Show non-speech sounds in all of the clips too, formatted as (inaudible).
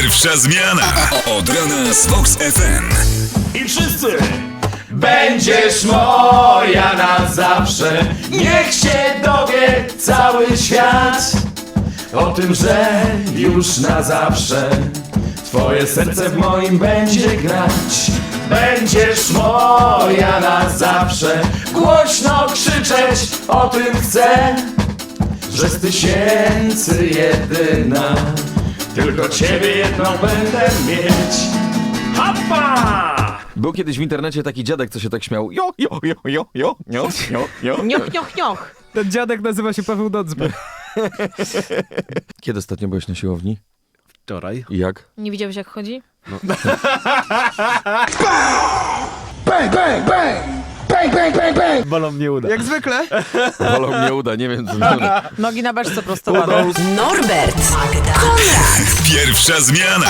Pierwsza zmiana od rana z Vox FM. I wszyscy! Będziesz moja na zawsze Niech się dowie cały świat O tym, że już na zawsze Twoje serce w moim będzie grać Będziesz moja na zawsze Głośno krzyczeć o tym chcę Że z tysięcy jedyna Tylko ciebie jedną będę mieć Hoppa! Był kiedyś w internecie taki dziadek, co się tak śmiał. Jo, jo, jo, jo, jo, jo, jo, jo. Nioch, nioch, nioch. Ten dziadek nazywa się Paweł Docby. Kiedy ostatnio byłeś na siłowni? Wczoraj. I jak? Nie widziałeś jak chodzi? (laughs) Bolą mnie uda. Jak zwykle. (laughs) Wolą mnie uda, nie wiem co. Nogi na beczce prostowane. Norbert, Konrad, Pierwsza zmiana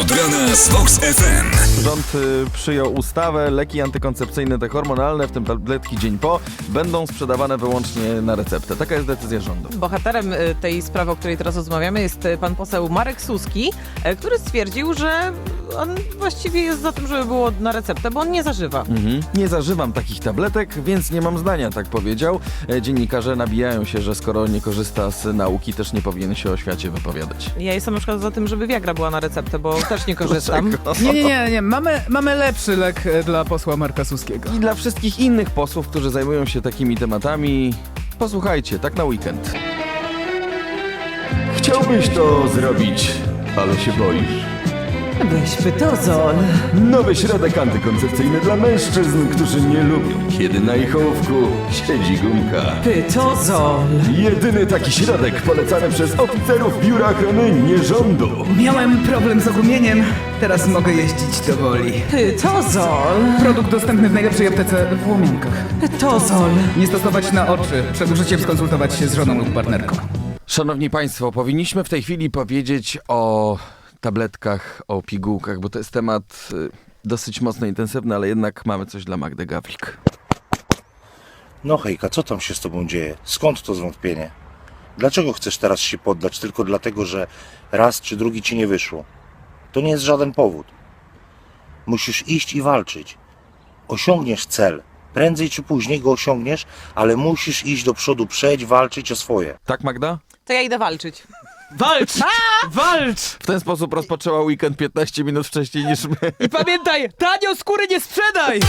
od rana z Vox FM. Rząd y, przyjął ustawę, leki antykoncepcyjne, te hormonalne, w tym tabletki dzień po, będą sprzedawane wyłącznie na receptę. Taka jest decyzja rządu. Bohaterem y, tej sprawy, o której teraz rozmawiamy, jest y, pan poseł Marek Suski, y, który stwierdził, że on właściwie jest za tym, żeby było na receptę, bo on nie zażywa. Mhm. Nie zażywam takich tabletek, więc nie mam zdania, tak powiedział. E, Dziennikarze nabijają się, że skoro nie korzysta z nauki, też nie powinien się o świecie wypowiadać. Ja jestem na przykład za tym, żeby Viagra była na receptę, bo też nie (laughs) korzystam. Nie, nie, nie, nie. Mamy, mamy lepszy lek e, dla posła Marka Suskiego. I dla wszystkich innych posłów, którzy zajmują się takimi tematami, posłuchajcie, tak na weekend. Chciałbyś to zrobić, ale się boisz. Weź pytozol. Nowy środek antykoncepcyjny dla mężczyzn, którzy nie lubią, kiedy na ich ołówku siedzi gumka. Pytozol. Jedyny taki środek polecany przez oficerów Biura Ochrony Nierządu. Miałem problem z ogumieniem, teraz mogę jeździć do woli. Pytozol. Produkt dostępny w najlepszej aptece w Łomienkach. Pytozol. Nie stosować na oczy, przed użyciem skonsultować się z żoną lub partnerką. Szanowni Państwo, powinniśmy w tej chwili powiedzieć o tabletkach, o pigułkach, bo to jest temat y, dosyć mocno intensywny, ale jednak mamy coś dla Magdy Gawlik. No hejka, co tam się z tobą dzieje? Skąd to zwątpienie? Dlaczego chcesz teraz się poddać tylko dlatego, że raz czy drugi ci nie wyszło? To nie jest żaden powód. Musisz iść i walczyć. Osiągniesz cel. Prędzej czy później go osiągniesz, ale musisz iść do przodu, przejść, walczyć o swoje. Tak, Magda? To ja idę walczyć. Walcz! Walcz! W ten sposób rozpoczęła weekend 15 minut wcześniej niż my. I pamiętaj, tanio skóry nie sprzedaj!